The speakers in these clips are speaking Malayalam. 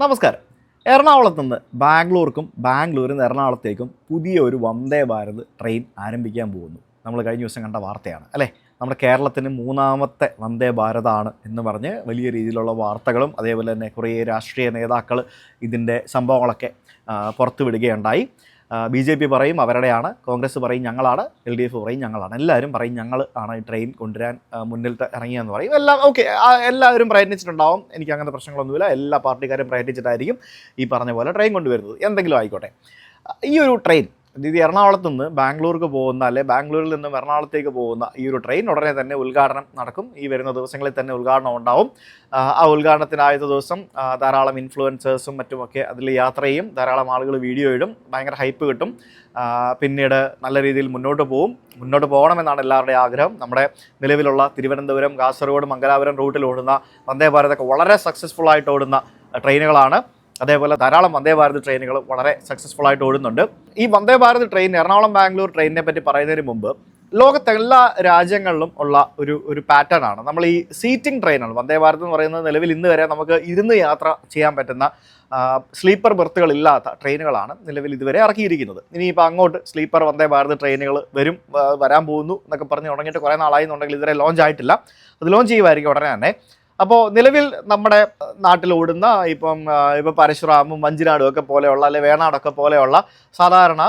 നമസ്കാരം. എറണാകുളത്ത് നിന്ന് ബാംഗ്ലൂർക്കും ബാംഗ്ലൂരിൽ നിന്ന് എറണാകുളത്തേക്കും പുതിയ ഒരു വന്ദേ ഭാരത് ട്രെയിൻ ആരംഭിക്കാൻ പോകുന്നു. നമ്മൾ കഴിഞ്ഞ ദിവസം കണ്ട വാർത്തയാണ് അല്ലേ? നമ്മുടെ കേരളത്തിന് മൂന്നാമത്തെ വന്ദേ ഭാരതാണ് എന്ന് പറഞ്ഞ് വലിയ രീതിയിലുള്ള വാർത്തകളും അതേപോലെ തന്നെ കുറേ രാഷ്ട്രീയ നേതാക്കൾ ഇതിന്റെ സംഭവങ്ങളൊക്കെ പുറത്തുവിടുകയുണ്ടായി. പുറത്തു വിടുകയുണ്ടായി ബി ജെ പി പറയും അവരുടെയാണ് കോൺഗ്രസ് പറയും ഞങ്ങളാണ് എൽ ഡി എഫ് പറയും ഞങ്ങളാണ്. എല്ലാവരും പറയും ഞങ്ങൾ ആണ് ഈ ട്രെയിൻ കൊണ്ടുവരാൻ മുന്നിൽ ഇറങ്ങിയെന്ന് പറയും. എല്ലാം ഓക്കെ എല്ലാവരും പ്രയത്നിച്ചിട്ടുണ്ടാവും. എനിക്ക് അങ്ങനത്തെ പ്രശ്നങ്ങളൊന്നുമില്ല. എല്ലാ പാർട്ടിക്കാരും പ്രയത്നിച്ചിട്ടായിരിക്കും ഈ പറഞ്ഞ പോലെ ട്രെയിൻ കൊണ്ടുവരുന്നത്. എന്തെങ്കിലും ആയിക്കോട്ടെ. ഈ ഒരു ട്രെയിൻ ഇത് എറണാകുളത്ത് നിന്ന് ബാംഗ്ലൂർക്ക് പോകുന്ന അല്ലെ ബാംഗ്ലൂരിൽ നിന്നും എറണാകുളത്തേക്ക് പോകുന്ന ഈ ഒരു ട്രെയിൻ ഉടനെ തന്നെ ഉദ്ഘാടനം നടക്കും. ഈ വരുന്ന ദിവസങ്ങളിൽ തന്നെ ഉദ്ഘാടനം ഉണ്ടാവും. ആ, ഉദ്ഘാടനത്തിനായത് ദിവസം ധാരാളം ഇൻഫ്ലുവൻസേഴ്സും മറ്റുമൊക്കെ അതിൽ യാത്ര ചെയ്യും. ധാരാളം ആളുകൾ വീഡിയോ ഇടും. ഭയങ്കര ഹൈപ്പ് കിട്ടും. പിന്നീട് നല്ല രീതിയിൽ മുന്നോട്ട് പോകും മുന്നോട്ട് പോകണമെന്നാണ് എല്ലാവരുടെയും ആഗ്രഹം. നമ്മുടെ നിലവിലുള്ള തിരുവനന്തപുരം കാസർഗോഡ് മംഗലാപുരം റൂട്ടിൽ ഓടുന്ന വന്ദേ ഭാരതൊക്കെ വളരെ സക്സസ്ഫുൾ ആയിട്ട് ഓടുന്ന ട്രെയിനുകളാണ്. അതേപോലെ ധാരാളം വന്ദേ ഭാരത് ട്രെയിനുകൾ വളരെ സക്സസ്ഫുൾ ആയിട്ട് ഓടുന്നുണ്ട്. ഈ വന്ദേ ഭാരത് ട്രെയിൻ എറണാകുളം ബാംഗ്ലൂർ ട്രെയിനിനെ പറ്റി പറയുന്നതിന് മുമ്പ് ലോകത്തെ എല്ലാ രാജ്യങ്ങളിലും ഉള്ള ഒരു ഒരു പാറ്റേൺ ആണ്. നമ്മൾ ഈ സീറ്റിംഗ് ട്രെയിനാണ് വന്ദേ ഭാരത് എന്ന് പറയുന്നത് നിലവിൽ ഇന്ന് വരെ നമുക്ക് ഇരുന്ന് യാത്ര ചെയ്യാൻ പറ്റുന്ന സ്ലീപ്പർ ബെർത്തുകൾ ഇല്ലാത്ത ട്രെയിനുകളാണ് നിലവിൽ ഇതുവരെ ഇറക്കിയിരിക്കുന്നത്. ഇനിയിപ്പോൾ അങ്ങോട്ട് സ്ലീപ്പർ വന്ദേ ഭാരത് ട്രെയിനുകൾ വരും വരാൻ പോകുന്നു എന്നൊക്കെ പറഞ്ഞ് തുടങ്ങിയിട്ട് കുറേ നാളായി എന്നുണ്ടെങ്കിൽ ഇതുവരെ ലോഞ്ച് ആയിട്ടില്ല. അത് ലോഞ്ച് ചെയ്യുമായിരിക്കും ഉടനെ തന്നെ. അപ്പോൾ നിലവിൽ നമ്മുടെ നാട്ടിൽ ഓടുന്ന ഇപ്പം ഇപ്പം പരശുറാമും വഞ്ചിനാടും ഒക്കെ പോലെയുള്ള അല്ലെ വേണാടൊക്കെ പോലെയുള്ള സാധാരണ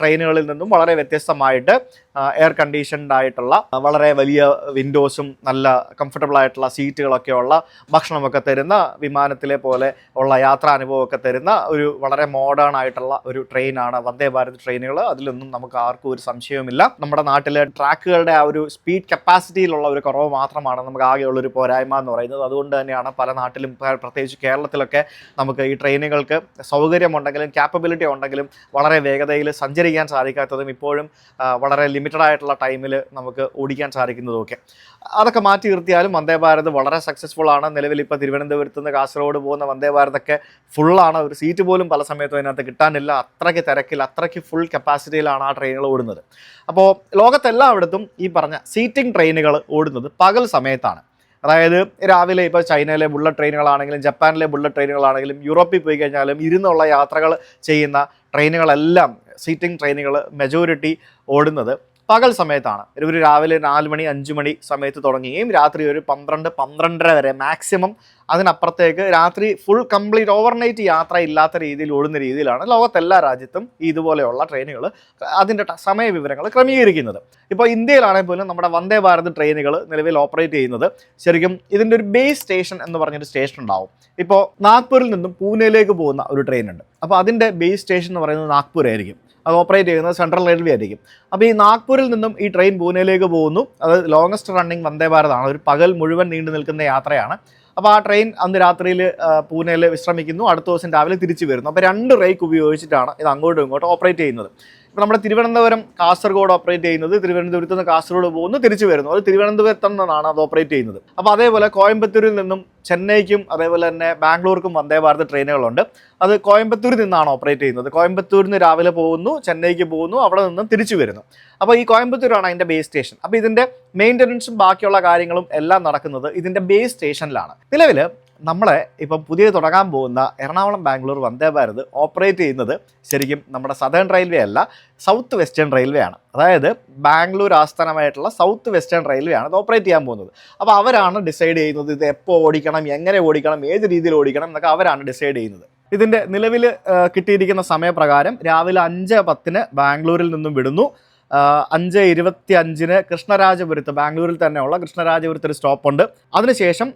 ട്രെയിനുകളിൽ നിന്നും വളരെ വ്യത്യസ്തമായിട്ട് എയർ കണ്ടീഷൻഡ് ആയിട്ടുള്ള വളരെ വലിയ വിൻഡോസും നല്ല കംഫർട്ടബിൾ ആയിട്ടുള്ള സീറ്റുകളൊക്കെ ഉള്ള ഭക്ഷണമൊക്കെ തരുന്ന വിമാനത്തിലെ പോലെ ഉള്ള യാത്രാനുഭവമൊക്കെ തരുന്ന ഒരു വളരെ മോഡേൺ ആയിട്ടുള്ള ഒരു ട്രെയിനാണ് വന്ദേ ഭാരത് ട്രെയിനുകൾ അതിലൊന്നും നമുക്ക് ആർക്കും ഒരു സംശയവുമില്ല. നമ്മുടെ നാട്ടിലെ ട്രാക്കുകളുടെ ആ ഒരു സ്പീഡ് കപ്പാസിറ്റിയിലുള്ള ഒരു കുറവ് മാത്രമാണ് നമുക്ക് ആകെയുള്ളൊരു പോരായ്മ എന്ന് പറയുന്നത്. അതുകൊണ്ട് തന്നെയാണ് പല നാട്ടിലും പ്രത്യേകിച്ച് കേരളത്തിലൊക്കെ നമുക്ക് ഈ ട്രെയിനുകൾക്ക് സൗകര്യമുണ്ടെങ്കിലും ക്യാപ്പബിലിറ്റി ഉണ്ടെങ്കിലും വളരെ വേഗതയിൽ സഞ്ചരിക്കാൻ സാധിക്കാത്തതും ഇപ്പോഴും വളരെ ലിമിറ്റഡ് ആയിട്ടുള്ള ടൈമിൽ നമുക്ക് ഓടിക്കാൻ സാധിക്കുന്നതൊക്കെ. അതൊക്കെ മാറ്റി നിർത്തിയാലും വന്ദേ ഭാരത് വളരെ സക്സസ്ഫുൾ ആണ്. നിലവിൽ ഇപ്പോൾ തിരുവനന്തപുരത്ത് നിന്ന് കാസർഗോഡ് പോകുന്ന വന്ദേ ഭാരതൊക്കെ ഫുള്ളാണ് ഒരു സീറ്റ് പോലും പല സമയത്തും അതിനകത്ത് കിട്ടാനില്ല. അത്രയ്ക്ക് തിരക്കിൽ അത്രയ്ക്ക് ഫുൾ കപ്പാസിറ്റിയിലാണ് ആ ട്രെയിനുകൾ ഓടുന്നത്. അപ്പോൾ ലോകത്തെല്ലായിടത്തും ഈ പറഞ്ഞ സീറ്റിംഗ് ട്രെയിനുകൾ ഓടുന്നത് പകൽ സമയത്താണ്. അതായത് രാവിലെ ഇപ്പോൾ ചൈനയിലെ ബുള്ളറ്റ് ട്രെയിനുകളാണെങ്കിലും ജപ്പാനിലെ ബുള്ളറ്റ് ട്രെയിനുകളാണെങ്കിലും യൂറോപ്പിൽ പോയി കഴിഞ്ഞാലും ഇരുന്നുള്ള യാത്രകൾ ചെയ്യുന്ന ട്രെയിനുകളെല്ലാം സീറ്റിംഗ് ട്രെയിനുകൾ മെജോറിറ്റി ഓടുന്നത്. പകൽ സമയത്താണ്. ഒരു രാവിലെ നാല് മണി അഞ്ച് മണി സമയത്ത് തുടങ്ങുകയും രാത്രി ഒരു പന്ത്രണ്ട് പന്ത്രണ്ടര വരെ മാക്സിമം അതിനപ്പുറത്തേക്ക് രാത്രി ഫുൾ കംപ്ലീറ്റ് ഓവർനൈറ്റ് യാത്ര ഇല്ലാത്ത രീതിയിൽ ഓടുന്ന രീതിയിലാണ് ലോകത്തെല്ലാ രാജ്യത്തും ഇതുപോലെയുള്ള ട്രെയിനുകൾ അതിന്റെ സമയ വിവരങ്ങൾ ക്രമീകരിക്കുന്നത്. ഇപ്പോൾ ഇന്ത്യയിലാണെങ്കിൽ പോലും നമ്മുടെ വന്ദേ ഭാരത് ട്രെയിനുകൾ നിലവിൽ ഓപ്പറേറ്റ് ചെയ്യുന്നത് ശരിക്കും ഇതിന്റെ ഒരു ബേസ് സ്റ്റേഷൻ എന്ന് പറഞ്ഞൊരു സ്റ്റേഷൻ ഉണ്ടാവും. ഇപ്പോൾ നാഗ്പൂരിൽ നിന്നും പൂനെയിലേക്ക് പോകുന്ന ഒരു ട്രെയിനുണ്ട് അപ്പോൾ അതിന്റെ ബേസ് സ്റ്റേഷൻ എന്ന് പറയുന്നത് നാഗ്പൂർ ആയിരിക്കും അത് ഓപ്പറേറ്റ് ചെയ്യുന്നത് സെൻട്രൽ റെയിൽവേ ആയിരിക്കും. അപ്പോൾ ഈ നാഗ്പൂരിൽ നിന്നും ഈ ട്രെയിൻ പൂനെയിലേക്ക് പോകുന്നു. അത് ലോങ്ങസ്റ്റ് റണ്ണിങ് വന്ദേ ഭാരതാണ് ഒരു പകൽ മുഴുവൻ നീണ്ടു നിൽക്കുന്ന യാത്രയാണ്. അപ്പോൾ ആ ട്രെയിൻ അന്ന് രാത്രിയിൽ പൂനെയിൽ വിശ്രമിക്കുന്നു. അടുത്ത ദിവസം രാവിലെ തിരിച്ചു വരുന്നു. അപ്പോൾ രണ്ട് റേക്ക് ഉപയോഗിച്ചിട്ടാണ് ഇത് അങ്ങോട്ടും ഇങ്ങോട്ടും ഓപ്പറേറ്റ് ചെയ്യുന്നത്. ഇപ്പോൾ നമ്മുടെ തിരുവനന്തപുരം കാസർഗോഡ് ഓപ്പറേറ്റ് ചെയ്യുന്നത് തിരുവനന്തപുരത്ത് നിന്ന് കാസർഗോഡ് പോകുന്നു തിരിച്ചു വരുന്നു. അത് തിരുവനന്തപുരത്ത് നിന്നാണ് അത് ഓപ്പറേറ്റ് ചെയ്യുന്നത്. അപ്പോൾ അതേപോലെ കോയമ്പത്തൂരിൽ നിന്നും ചെന്നൈക്കും അതേപോലെ തന്നെ ബാംഗ്ലൂർക്കും വന്ദേ ഭാരത് ട്രെയിനുകളുണ്ട്. അത് കോയമ്പത്തൂരിൽ നിന്നാണ് ഓപ്പറേറ്റ് ചെയ്യുന്നത്. കോയമ്പത്തൂരിൽ നിന്ന് രാവിലെ പോകുന്നു ചെന്നൈക്ക് പോകുന്നു അവിടെ നിന്നും തിരിച്ചു വരുന്നു. അപ്പോൾ ഈ കോയമ്പത്തൂരാണ് അതിന്റെ ബേസ് സ്റ്റേഷൻ അപ്പോൾ ഇതിന്റെ മെയിന്റനൻസും ബാക്കിയുള്ള കാര്യങ്ങളും എല്ലാം നടക്കുന്നത് ഇതിന്റെ ബേസ് സ്റ്റേഷനിലാണ് നിലവിൽ നമ്മളെ ഇപ്പം പുതിയ തുടങ്ങാൻ പോകുന്ന എറണാകുളം ബാംഗ്ലൂർ വന്ദേ ഭാരത് ഓപ്പറേറ്റ് ചെയ്യുന്നത് ശരിക്കും നമ്മുടെ സദേൺ റെയിൽവേ അല്ല സൗത്ത് വെസ്റ്റേൺ റെയിൽവേ ആണ്. അതായത് ബാംഗ്ലൂർ ആസ്ഥാനമായിട്ടുള്ള സൗത്ത് വെസ്റ്റേൺ റെയിൽവേ ആണ് ഇത് ഓപ്പറേറ്റ് ചെയ്യാൻ പോകുന്നത്. അപ്പോൾ അവരാണ് ഡിസൈഡ് ചെയ്യുന്നത് ഇത് എപ്പോൾ ഓടിക്കണം എങ്ങനെ ഓടിക്കണം ഏത് രീതിയിൽ ഓടിക്കണം എന്നൊക്കെ അവരാണ് ഡിസൈഡ് ചെയ്യുന്നത്. ഇതിന്റെ നിലവിൽ കിട്ടിയിരിക്കുന്ന സമയപ്രകാരം രാവിലെ അഞ്ച് പത്തിന് ബാംഗ്ലൂരിൽ നിന്നും വിടുന്നു. അഞ്ച് ഇരുപത്തി അഞ്ചിന് കൃഷ്ണരാജപുരത്ത് ബാംഗ്ലൂരിൽ തന്നെയുള്ള കൃഷ്ണരാജപുരത്ത് ഒരു സ്റ്റോപ്പുണ്ട് അതിനുശേഷം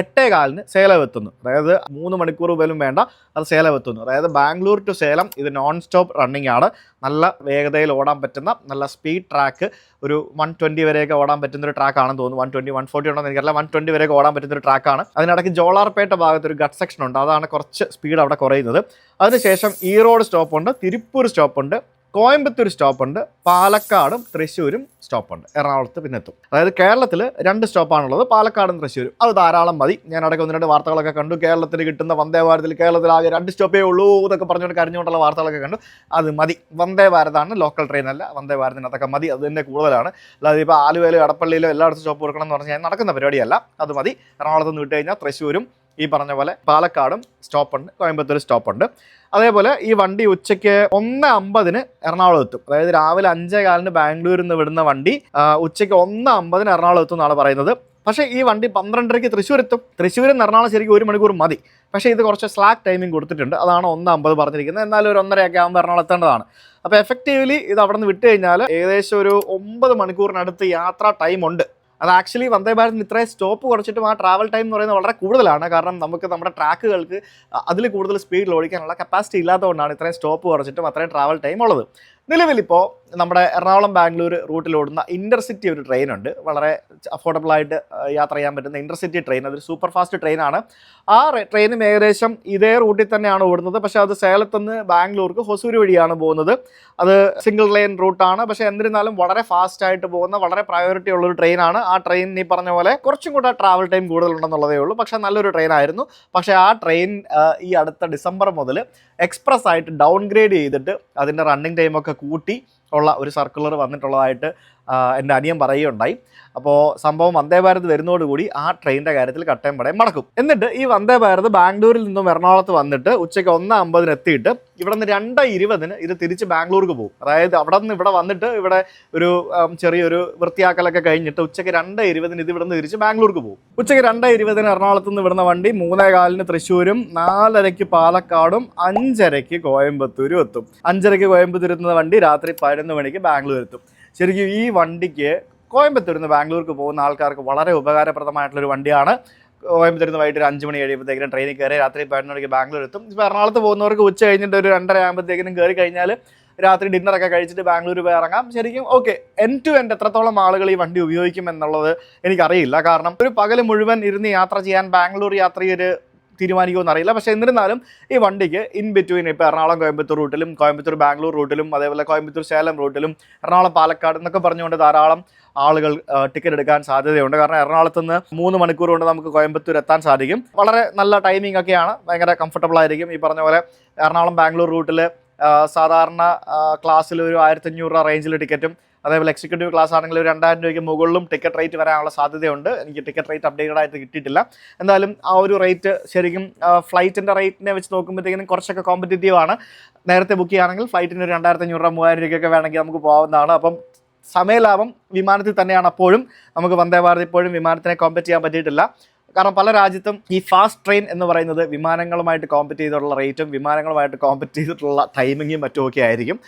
എട്ടേ കാലിന് സേലം എത്തുന്നു. അതായത് മൂന്ന് മണിക്കൂർ പോലും വേണ്ട അത് സേലം എത്തുന്നു. അതായത് ബാംഗ്ലൂർ ടു സേലം ഇത് നോൺ സ്റ്റോപ്പ് റണ്ണിംഗ് ആണ്. നല്ല വേഗതയിൽ ഓടാൻ പറ്റുന്ന നല്ല സ്പീഡ് ട്രാക്ക് ഒരു വൺ ട്വന്റി വരെയൊക്കെ ഓടാൻ പറ്റുന്ന ഒരു ട്രാക്ക് ആണെന്ന് തോന്നുന്നു. വൺ ട്വന്റി വൺ ഫോർട്ടി ഉണ്ടോ എന്ന് എനിക്കറിയില്ല. വൺ ട്വന്റി വരെയൊക്കെ ഓടാൻ പറ്റുന്ന ഒരു ട്രാക്കാണ് അതിനിടയ്ക്ക് ജോളാർപേട്ട ഭാഗത്ത് ഒരു ഗട്ട് സെക്ഷൻ ഉണ്ട്. അതാണ് കുറച്ച് സ്പീഡ് അവിടെ കുറയുന്നത്. അതിനുശേഷം ഈറോഡ് സ്റ്റോപ്പുണ്ട് തിരുപ്പൂർ സ്റ്റോപ്പുണ്ട് കോയമ്പത്തൂർ സ്റ്റോപ്പുണ്ട് പാലക്കാടും തൃശ്ശൂരും സ്റ്റോപ്പുണ്ട്. എറണാകുളത്ത് പിന്നെ എത്തും. അതായത് കേരളത്തിൽ രണ്ട് സ്റ്റോപ്പാണുള്ളത് പാലക്കാടും തൃശ്ശൂരും. അത് ധാരാളം മതി. ഞാൻ ഇടയ്ക്ക് ഒന്ന് രണ്ട് വാർത്തകളൊക്കെ കണ്ടു. കേരളത്തിന് കിട്ടുന്ന വന്ദേ ഭാരതിൽ കേരളത്തിൽ ആകെ രണ്ട് സ്റ്റോപ്പേ ഉള്ളൂ എന്നൊക്കെ പറഞ്ഞുകൊണ്ട് കരഞ്ഞുകൊണ്ടുള്ള വാർത്തകളൊക്കെ കണ്ടു. അത് മതി. വന്ദേ ഭാരതാണ് ലോക്കൽ ട്രെയിൻ അല്ല. വന്ദേ ഭാരതിന് അതൊക്കെ മതി. അത് തന്നെ കൂടുതലാണ്. അല്ലാതെ ഇപ്പോൾ ആലുവയിലോ എടപ്പള്ളിയിലോ എല്ലായിടത്തും സ്റ്റോപ്പ് കൊടുക്കണം എന്ന് പറഞ്ഞാൽ നടക്കുന്ന പരിപാടിയല്ല. അത് മതി. എറണാകുളത്ത് നിന്ന് വിട്ട് കഴിഞ്ഞാൽ തൃശ്ശൂരും ഈ പറഞ്ഞ പോലെ പാലക്കാടും സ്റ്റോപ്പുണ്ട് കോയമ്പത്തൂർ സ്റ്റോപ്പ് ഉണ്ട്. അതേപോലെ ഈ വണ്ടി ഉച്ചയ്ക്ക് ഒന്ന് അമ്പതിന് എറണാകുളം എത്തും. അതായത് രാവിലെ അഞ്ചേ കാലിന് ബാംഗ്ലൂരിൽ നിന്ന് വിടുന്ന വണ്ടി ഉച്ചയ്ക്ക് ഒന്ന് അമ്പതിന് എറണാകുളം എത്തും എന്നാണ് പറയുന്നത്. പക്ഷേ ഈ വണ്ടി പന്ത്രണ്ടരയ്ക്ക് തൃശ്ശൂർ എത്തും. തൃശ്ശൂരിൽ നിന്ന് എറണാകുളം ശരിക്കും ഒരു മണിക്കൂർ മതി. പക്ഷേ ഇത് കുറച്ച് സ്ലാക്ക് ടൈമിംഗ് കൊടുത്തിട്ടുണ്ട്. അതാണ് ഒന്ന് അമ്പത് പറഞ്ഞിരിക്കുന്നത്. എന്നാലും ഒരു ഒന്നരയൊക്കെ ആകുമ്പോൾ എറണാകുളം എത്തേണ്ടതാണ്. അപ്പോൾ എഫക്റ്റീവ്ലി ഇത് അവിടെ നിന്ന് വിട്ട് കഴിഞ്ഞാൽ ഏകദേശം ഒരു ഒമ്പത് മണിക്കൂറിനടുത്ത് യാത്രാ ടൈം ഉണ്ട്. അത് ആക്ച്വലി വന്ദേ ഭാരതിന് ഇത്രയും സ്റ്റോപ്പ് കുറച്ചിട്ടും ആ ട്രാവൽ ടൈം എന്ന് പറയുന്നത് വളരെ കൂടുതലാണ്. കാരണം നമുക്ക് നമ്മുടെ ട്രാക്കുകൾക്ക് അതിൽ കൂടുതൽ സ്പീഡിൽ ഓടിക്കാനുള്ള കപ്പാസിറ്റി ഇല്ലാത്തതുകൊണ്ടാണ് ഇത്രയും സ്റ്റോപ്പ് കുറച്ചിട്ടും അത്രയും ട്രാവൽ ടൈം ഉള്ളത്. നിലവിലിപ്പോൾ നമ്മുടെ എറണാകുളം ബാംഗ്ലൂർ റൂട്ടിൽ ഓടുന്ന ഇന്റർസിറ്റി ഒരു ട്രെയിൻ ഉണ്ട്. വളരെ അഫോർഡബിൾ ആയിട്ട് യാത്ര ചെയ്യാൻ പറ്റുന്ന ഇന്റർസിറ്റി ട്രെയിൻ അതൊരു സൂപ്പർ ഫാസ്റ്റ് ട്രെയിനാണ് ആ ട്രെയിനും ഏകദേശം ഇതേ റൂട്ടിൽ തന്നെയാണ് ഓടുന്നത്. പക്ഷേ അത് സേലത്തുനിന്ന് ബാംഗ്ലൂർക്ക് ഹൊസൂർ വഴിയാണ് പോകുന്നത്. അത് സിംഗിൾ ലൈൻ റൂട്ടാണ് പക്ഷേ എന്നിരുന്നാലും വളരെ ഫാസ്റ്റ് ആയിട്ട് പോകുന്ന വളരെ പ്രയോറിറ്റി ഉള്ളൊരു ട്രെയിനാണ് ആ ട്രെയിൻ ഈ പറഞ്ഞ പോലെ കുറച്ചും കൂടെ ട്രാവൽ ടൈം കൂടുതലുണ്ടെന്നുള്ളതേ ഉള്ളൂ. പക്ഷേ നല്ലൊരു ട്രെയിൻ ആയിരുന്നു. പക്ഷേ ആ ട്രെയിൻ ഈ അടുത്ത ഡിസംബർ മുതൽ എക്സ്പ്രസ് ആയിട്ട് ഡൗൺഗ്രേഡ് ചെയ്തിട്ട് അതിന്റെ റണ്ണിങ് ടൈമൊക്കെ കൂട്ടി ഉള്ള ഒരു സർക്കുലർ വന്നിട്ടുള്ളതായിട്ട് എന്റെ അനിയൻ പറയുകയുണ്ടായി. അപ്പോൾ സംഭവം വന്ദേ ഭാരത് വരുന്നതോടുകൂടി ആ ട്രെയിനിന്റെ കാര്യത്തിൽ കട്ടയം പടയം മടക്കും. എന്നിട്ട് ഈ വന്ദേ ഭാരത് ബാംഗ്ലൂരിൽ നിന്നും എറണാകുളത്ത് വന്നിട്ട് ഉച്ചയ്ക്ക് ഒന്ന് അമ്പതിന് എത്തിയിട്ട് ഇവിടെ നിന്ന് രണ്ട് ഇരുപതിന് ഇത് തിരിച്ച് ബാംഗ്ലൂർക്ക് പോകും. അതായത് അവിടെ നിന്ന് ഇവിടെ വന്നിട്ട് ഇവിടെ ഒരു ചെറിയൊരു വൃത്തിയാക്കലൊക്കെ കഴിഞ്ഞിട്ട് ഉച്ചയ്ക്ക് രണ്ട് ഇരുപതിന് ഇത് ഇവിടെ നിന്ന് തിരിച്ച് ബാംഗ്ലൂർക്ക് പോകും. ഉച്ചയ്ക്ക് രണ്ട് ഇരുപതിന് എറണാകുളത്ത് നിന്ന് വിടുന്ന വണ്ടി മൂന്നേ കാലിന് തൃശ്ശൂരും നാലരയ്ക്ക് പാലക്കാടും അഞ്ചരയ്ക്ക് കോയമ്പത്തൂരും എത്തും. അഞ്ചരയ്ക്ക് കോയമ്പത്തൂർ എത്തുന്ന വണ്ടി രാത്രി പതിനൊന്ന് മണിക്ക് ബാംഗ്ലൂർ എത്തും. ശരിക്കും ഈ വണ്ടിക്ക് കോയമ്പത്തൂരിൽ നിന്ന് ബാംഗ്ലൂർക്ക് പോകുന്ന ആൾക്കാർക്ക് വളരെ ഉപകാരപ്രദമായിട്ടുള്ളൊരു വണ്ടിയാണ്. കോയമ്പത്തൂരിൽ നിന്ന് വൈകിട്ട് ഒരു അഞ്ച് മണി കഴിയുമ്പോഴത്തേക്കും ട്രെയിനിൽ കയറി രാത്രി പതിനൊന്ന് മണിക്ക് ബാംഗ്ലൂർ എത്തും. ഇപ്പോൾ എറണാകുളത്ത് പോകുന്നവർക്ക് ഉച്ച കഴിഞ്ഞിട്ട് ഒരു രണ്ടര ആകുമ്പോഴത്തേക്കിനും കയറി കഴിഞ്ഞാൽ രാത്രി ഡിന്നറൊക്കെ കഴിച്ചിട്ട് ബാംഗ്ലൂർ പോയി ഇറങ്ങാം. ശരിക്കും ഓക്കെ എൻ ടു എൻഡ് എത്രത്തോളം ആളുകൾ ഈ വണ്ടി ഉപയോഗിക്കും എന്നുള്ളത് എനിക്കറിയില്ല. കാരണം ഒരു പകൽ മുഴുവൻ ഇരുന്ന് യാത്ര ചെയ്യാൻ ബാംഗ്ലൂർ യാത്രികർ തീരുമാനിക്കുമെന്ന് അറിയില്ല പക്ഷേ എന്നിരുന്നാലും ഈ വണ്ടിക്ക് ഇൻ ബിറ്റ്വീൻ ഇപ്പോൾ എറണാകുളം കോയമ്പത്തൂർ റൂട്ടിലും കോയമ്പത്തൂർ ബാംഗ്ലൂർ റൂട്ടിലും അതേപോലെ കോയമ്പത്തൂർ സേലം റൂട്ടിലും എറണാകുളം പാലക്കാട് എന്നൊക്കെ പറഞ്ഞുകൊണ്ട് ധാരാളം ആളുകൾ ടിക്കറ്റ് എടുക്കാൻ സാധ്യതയുണ്ട്. കാരണം എറണാകുളത്ത് നിന്ന് മൂന്ന് മണിക്കൂർ കൊണ്ട് നമുക്ക് കോയമ്പത്തൂർ എത്താൻ സാധിക്കും. വളരെ നല്ല ടൈമിംഗ് ഒക്കെയാണ്. ഭയങ്കര കംഫർട്ടബിൾ ആയിരിക്കും. ഈ പറഞ്ഞ പോലെ എറണാകുളം ബാംഗ്ലൂർ റൂട്ടിൽ സാധാരണ ക്ലാസ്സിൽ ഒരു ആയിരത്തഞ്ഞൂറ് രൂപ റേഞ്ചിൽ ടിക്കറ്റും അതേപോലെ എക്സിക്യൂട്ടീവ് ക്ലാസ് ആണെങ്കിൽ ഒരു രണ്ടായിരം രൂപയ്ക്ക് മുകളിലും ടിക്കറ്റ് റേറ്റ് വരാനുള്ള സാധ്യതയുണ്ട്. എനിക്ക് ടിക്കറ്റ് റേറ്റ് അപ്ഡേറ്റഡ് ആയിട്ട് കിട്ടിയിട്ടില്ല. എന്തായാലും ആ ഒരു റേറ്റ് ശരിക്കും ഫ്ലൈറ്റിന്റെ റേറ്റിനെ വെച്ച് നോക്കുമ്പോഴത്തേക്കും കുറച്ചൊക്കെ കോമ്പറ്റേറ്റീവ് ആണ്. നേരത്തെ ബുക്ക് ചെയ്യുകയാണെങ്കിൽ ഫ്ലൈറ്റിന് ഒരു രണ്ടായിരത്തി അഞ്ഞൂറ് രൂപ മൂവായിരം രൂപയ്ക്കൊക്കെ വേണമെങ്കിൽ നമുക്ക് പോകാവുന്നതാണ്. അപ്പം സമയലാഭം വിമാനത്തിൽ തന്നെയാണ് അപ്പോഴും. നമുക്ക് വന്ദേ ഭാരത് ഇപ്പോഴും വിമാനത്തിനെ കോമ്പറ്റ് ചെയ്യാൻ പറ്റിയിട്ടില്ല. കാരണം പല രാജ്യത്തും ഈ ഫാസ്റ്റ് ട്രെയിൻ എന്ന് പറയുന്നത് വിമാനങ്ങളുമായിട്ട് കോമ്പറ്റ് ചെയ്തിട്ടുള്ള റേറ്റും വിമാനങ്ങളുമായിട്ട് കോമ്പറ്റ് ചെയ്തിട്ടുള്ള ടൈമിങ്ങും മറ്റുമൊക്കെ ആയിരിക്കും.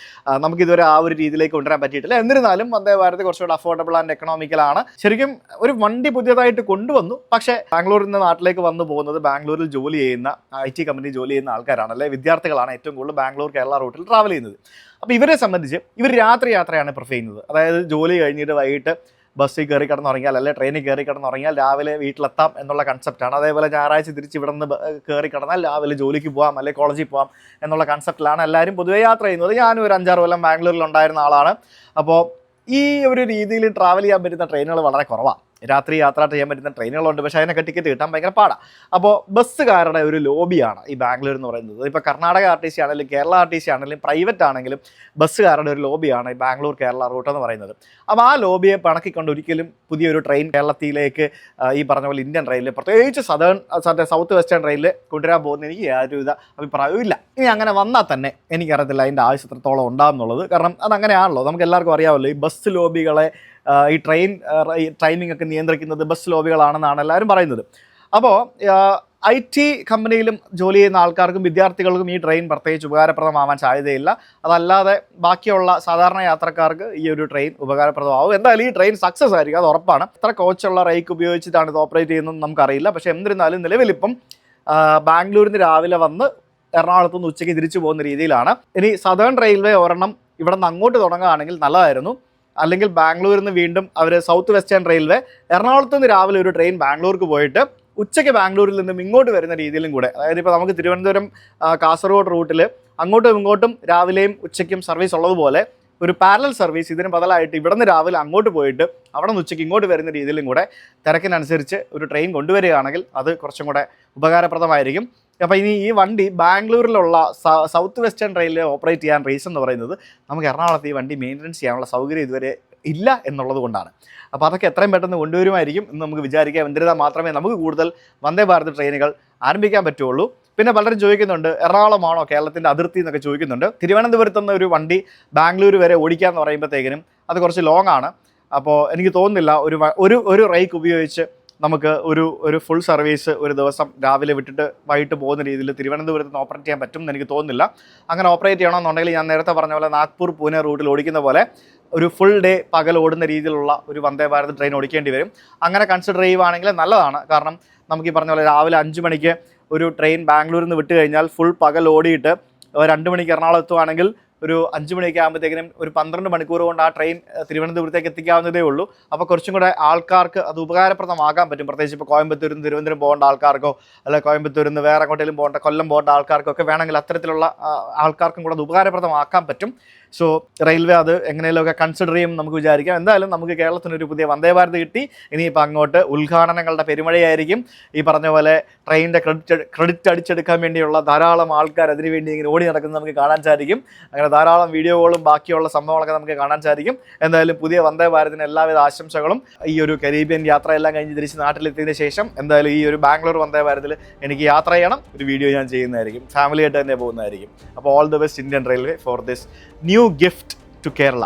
നമുക്ക് നമുക്കിതുവരെ ആ ഒരു രീതിയിലേക്ക് കൊണ്ടുവരാൻ പറ്റിയിട്ടില്ല. എന്നിരുന്നാലും വന്ദേ ഭാരത് കുറച്ചുകൂടെ അഫോർഡബിൾ ആൻഡ് എക്കണോമിക്കലാണ് ശരിക്കും ഒരു വണ്ടി പുതിയതായിട്ട് കൊണ്ടുവന്നു. പക്ഷേ ബാംഗ്ലൂരിൽ നിന്ന് നാട്ടിലേക്ക് വന്നു പോകുന്നത് ബാംഗ്ലൂരിൽ ജോലി ചെയ്യുന്ന ഐ ടി കമ്പനി ജോലി ചെയ്യുന്ന ആൾക്കാരാണ് അല്ലെ? വിദ്യാർത്ഥികളാണ് ഏറ്റവും കൂടുതൽ ബാംഗ്ലൂർ കേരള റൂട്ടിൽ ട്രാവൽ ചെയ്യുന്നത്. അപ്പോൾ ഇവരെ സംബന്ധിച്ച് ഇവർ രാത്രി യാത്രയാണ് പ്രിഫർ ചെയ്യുന്നത്. അതായത് ജോലി കഴിഞ്ഞിട്ട് വൈകിട്ട് ബസ്സിൽ കയറി കിടന്നുറങ്ങിയാൽ അല്ലെങ്കിൽ ട്രെയിനിൽ കയറി കിടന്നുറങ്ങിയാൽ രാവിലെ വീട്ടിലെത്താം എന്നുള്ള കൺസെപ്റ്റാണ് അതേപോലെ ഞായറാഴ്ച തിരിച്ച് ഇവിടെ നിന്ന് കയറി കിടന്നാൽ രാവിലെ ജോലിക്ക് പോകാം അല്ലെങ്കിൽ കോളേജിൽ പോകാം എന്നുള്ള കൺസെപ്റ്റിലാണ് എല്ലാവരും പൊതുവെ യാത്ര ചെയ്യുന്നത്. ഞാനും ഒരു അഞ്ചാറ് കൊല്ലം ബാംഗ്ലൂരിൽ ഉണ്ടായിരുന്ന ആളാണ്. അപ്പോൾ ഈ ഒരു രീതിയിൽ ട്രാവൽ ചെയ്യാൻ പറ്റുന്ന ട്രെയിനുകൾ വളരെ കുറവാണ് രാത്രി യാത്ര ചെയ്യാൻ പറ്റുന്ന ട്രെയിനുകളുണ്ട്. പക്ഷേ അതിനൊക്കെ ടിക്കറ്റ് കിട്ടാൻ ഭയങ്കര പാടാണ് അപ്പോൾ ബസ്സുകാരുടെ ഒരു ലോബിയാണ് ഈ ബാംഗ്ലൂർ എന്ന് പറയുന്നത്. ഇപ്പോൾ കർണാടക ആർ ടി സി ആണെങ്കിലും കേരള ആർ ടി സി ആണെങ്കിലും പ്രൈവറ്റ് ആണെങ്കിലും ബസ്സുകാരുടെ ഒരു ലോബിയാണ് ഈ ബാംഗ്ലൂർ കേരള റൂട്ട് എന്ന് പറയുന്നത്. അപ്പോൾ ആ ലോബിയെ പണക്കിക്കൊണ്ട് ഒരിക്കലും പുതിയൊരു ട്രെയിൻ കേരളത്തിലേക്ക് ഈ പറഞ്ഞ പോലെ ഇന്ത്യൻ റെയിലിൽ പ്രത്യേകിച്ച് സദേൺ സൗത്ത് വെസ്റ്റേൺ റെയിലിൽ കൊണ്ടുവരാൻ പോകുന്ന എനിക്ക് യാതൊരുവിധ അഭിപ്രായവും ഇല്ല. ഇനി അങ്ങനെ വന്നാൽ തന്നെ എനിക്കറിയത്തില്ല അതിന്റെ ആവശ്യത്രത്തോളം ഉണ്ടാകുന്നുള്ളത് കാരണം അതങ്ങനെയാണല്ലോ. നമുക്ക് എല്ലാവർക്കും അറിയാമല്ലോ ഈ ബസ് ലോബികളെ ഈ ട്രെയിൻ ടൈമിംഗ് ഒക്കെ നിയന്ത്രിക്കുന്നത് ബസ് ലോബികളാണെന്നാണ് എല്ലാവരും പറയുന്നത്. അപ്പോൾ ഐ ടി കമ്പനിയിലും ജോലി ചെയ്യുന്ന ആൾക്കാർക്കും വിദ്യാർത്ഥികൾക്കും ഈ ട്രെയിൻ പ്രത്യേകിച്ച് ഉപകാരപ്രദമാവാൻ സാധ്യതയില്ല. അതല്ലാതെ ബാക്കിയുള്ള സാധാരണ യാത്രക്കാർക്ക് ഈ ഒരു ട്രെയിൻ ഉപകാരപ്രദമാവും. എന്തായാലും ഈ ട്രെയിൻ സക്സസ് ആയിരിക്കും അത് ഉറപ്പാണ്. എത്ര കോച്ചുള്ള റേക്ക് ഉപയോഗിച്ചിട്ടാണ് ഇത് ഓപ്പറേറ്റ് ചെയ്യുന്നത് നമുക്കറിയില്ല. പക്ഷേ എന്നിരുന്നാലും നിലവിലിപ്പം ബാംഗ്ലൂരിൽ നിന്ന് രാവിലെ വന്ന് എറണാകുളത്ത് നിന്ന് ഉച്ചയ്ക്ക് തിരിച്ചു പോകുന്ന രീതിയിലാണ്. ഇനി സദേൺ റെയിൽവേ ഒരെണ്ണം ഇവിടെ നിന്ന് അങ്ങോട്ട് തുടങ്ങുകയാണെങ്കിൽ നല്ലതായിരുന്നു. അല്ലെങ്കിൽ ബാംഗ്ലൂരിൽ നിന്ന് വീണ്ടും അവർ സൗത്ത് വെസ്റ്റേൺ റെയിൽവേ എറണാകുളത്ത് നിന്ന് രാവിലെ ഒരു ട്രെയിൻ ബാംഗ്ലൂർക്ക് പോയിട്ട് ഉച്ചയ്ക്ക് ബാംഗ്ലൂരിൽ നിന്നും ഇങ്ങോട്ട് വരുന്ന രീതിയിലും കൂടെ. അതായത് ഇപ്പോൾ നമുക്ക് തിരുവനന്തപുരം കാസർഗോഡ് റൂട്ടിൽ അങ്ങോട്ടും ഇങ്ങോട്ടും രാവിലെയും ഉച്ചയ്ക്കും സർവീസ് ഉള്ളതുപോലെ ഒരു പാരലൽ സർവീസ് ഇതിന് ബദലായിട്ട് ഇവിടെ നിന്ന് രാവിലെ അങ്ങോട്ട് പോയിട്ട് അവിടെ നിന്ന് ഉച്ചയ്ക്ക് ഇങ്ങോട്ട് വരുന്ന രീതിയിലും കൂടെ തിരക്കിനനുസരിച്ച് ഒരു ട്രെയിൻ കൊണ്ടുവരികയാണെങ്കിൽ അത് കുറച്ചും കൂടെ ഉപകാരപ്രദമായിരിക്കും. അപ്പോൾ ഇനി ഈ വണ്ടി ബാംഗ്ലൂരിലുള്ള സൗത്ത് വെസ്റ്റേൺ റെയിൽവേ ഓപ്പറേറ്റ് ചെയ്യാൻ റീസൺ എന്ന് പറയുന്നത് നമുക്ക് എറണാകുളത്ത് ഈ വണ്ടി മെയിന്റനൻസ് ചെയ്യാനുള്ള സൗകര്യം ഇതുവരെ ഇല്ല എന്നുള്ളത് കൊണ്ടാണ്. അപ്പോൾ അതൊക്കെ എത്രയും പെട്ടെന്ന് കൊണ്ടുവരുമായിരിക്കും എന്ന് നമുക്ക് വിചാരിക്കാം. എന്തിരുന്നാൽ മാത്രമേ നമുക്ക് കൂടുതൽ വന്ദേ ഭാരത് ട്രെയിനുകൾ ആരംഭിക്കാൻ പറ്റുള്ളൂ. പിന്നെ പലരും ചോദിക്കുന്നുണ്ട് എറണാകുളമാണോ കേരളത്തിന്റെ അതിർത്തി എന്നൊക്കെ ചോദിക്കുന്നുണ്ട്. തിരുവനന്തപുരത്ത് നിന്ന് ഒരു വണ്ടി ബാംഗ്ലൂർ വരെ ഓടിക്കുക എന്ന് പറയുമ്പോഴത്തേക്കിനും അത് കുറച്ച് ലോങ് ആണ്. അപ്പോൾ എനിക്ക് തോന്നുന്നില്ല ഒരു ഒരു ഒരു റൈക്ക് ഉപയോഗിച്ച് നമുക്ക് ഒരു ഒരു ഫുൾ സർവീസ് ഒരു ദിവസം രാവിലെ വിട്ടിട്ട് വൈകിട്ട് പോകുന്ന രീതിയിൽ തിരുവനന്തപുരത്ത് നിന്ന് ഓപ്പറേറ്റ് ചെയ്യാൻ പറ്റും എന്ന് എനിക്ക് തോന്നുന്നില്ല. അങ്ങനെ ഓപ്പറേറ്റ് ചെയ്യണമെന്നുണ്ടെങ്കിൽ ഞാൻ നേരത്തെ പറഞ്ഞ പോലെ നാഗ്പൂർ പൂനെ റൂട്ടിൽ ഓടിക്കുന്ന പോലെ ഒരു ഫുൾ ഡേ പകൽ ഓടുന്ന രീതിയിലുള്ള ഒരു വന്ദേ ഭാരത് ട്രെയിൻ ഓടിക്കേണ്ടി വരും. അങ്ങനെ കൺസിഡർ ചെയ്യുവാണെങ്കിൽ നല്ലതാണ്. കാരണം നമുക്ക് ഈ പറഞ്ഞ പോലെ രാവിലെ അഞ്ച് മണിക്ക് ഒരു ട്രെയിൻ ബാംഗ്ലൂരിൽ നിന്ന് വിട്ട് കഴിഞ്ഞാൽ ഫുൾ പകൽ ഓടിയിട്ട് രണ്ട് മണിക്ക് എറണാകുളം എത്തുവാണെങ്കിൽ ഒരു അഞ്ച് മണിയൊക്കെ ആകുമ്പോഴത്തേക്കിനും ഒരു പന്ത്രണ്ട് മണിക്കൂർ കൊണ്ട് ആ ട്രെയിൻ തിരുവനന്തപുരത്തേക്ക് എത്തിക്കാവുന്നതേ ഉള്ളൂ. അപ്പോൾ കുറച്ചും കൂടെ ആൾക്കാർക്ക് അത് ഉപകാരപ്രദമാകാൻ പറ്റും. പ്രത്യേകിച്ച് ഇപ്പോൾ കോയമ്പത്തൂരിൽ നിന്ന് തിരുവനന്തപുരം പോകേണ്ട ആൾക്കാർക്കോ അല്ലെ കോയമ്പത്തൂരിൽ നിന്ന് വേറെ എങ്ങോട്ടേലും പോകേണ്ട കൊല്ലം പോകേണ്ട ആൾക്കാർക്കൊക്കെ വേണമെങ്കിൽ അത്തരത്തിലുള്ള ആൾക്കാർക്കും കൂടെ അത് ഉപകാരപ്രദമാക്കാൻ പറ്റും. സോ റെയിൽവേ അത് എങ്ങനെയൊക്കെ കൺസിഡർ ചെയ്യും നമുക്ക് വിചാരിക്കാം. എന്തായാലും നമുക്ക് കേരളത്തിന് ഒരു പുതിയ വന്ദേ ഭാരത് കിട്ടി. ഇനിയിപ്പോൾ അങ്ങോട്ട് ഉദ്ഘാടനങ്ങളുടെ പെരുമഴയായിരിക്കും. ഈ പറഞ്ഞ പോലെ ട്രെയിനിന്റെ ക്രെഡിറ്റ് ക്രെഡിറ്റ് അടിച്ചെടുക്കാൻ വേണ്ടിയുള്ള ധാരാളം ആൾക്കാർ അതിനുവേണ്ടി ഇങ്ങനെ ഓടി നടക്കുന്നത് നമുക്ക് കാണാൻ സാധിക്കും. അങ്ങനെ ധാരാളം വീഡിയോകളും ബാക്കിയുള്ള സംഭവങ്ങളൊക്കെ നമുക്ക് കാണാൻ സാധിക്കും. എന്തായാലും പുതിയ വന്ദേ ഭാരതിന് എല്ലാവിധ ആശംസകളും. ഈ ഒരു കരീബിയൻ യാത്രയെല്ലാം കഴിഞ്ഞ് തിരിച്ച് നാട്ടിലെത്തിയതിന് ശേഷം എന്തായാലും ഈ ഒരു ബാംഗ്ലൂർ വന്ദേ ഭാരതിൽ എനിക്ക് യാത്ര ചെയ്യണം. ഒരു വീഡിയോ ഞാൻ ചെയ്യുന്നതായിരിക്കും. ഫാമിലിയായിട്ട് തന്നെ പോകുന്നതായിരിക്കും. അപ്പോൾ all the best Indian railway for this new gift to Kerala.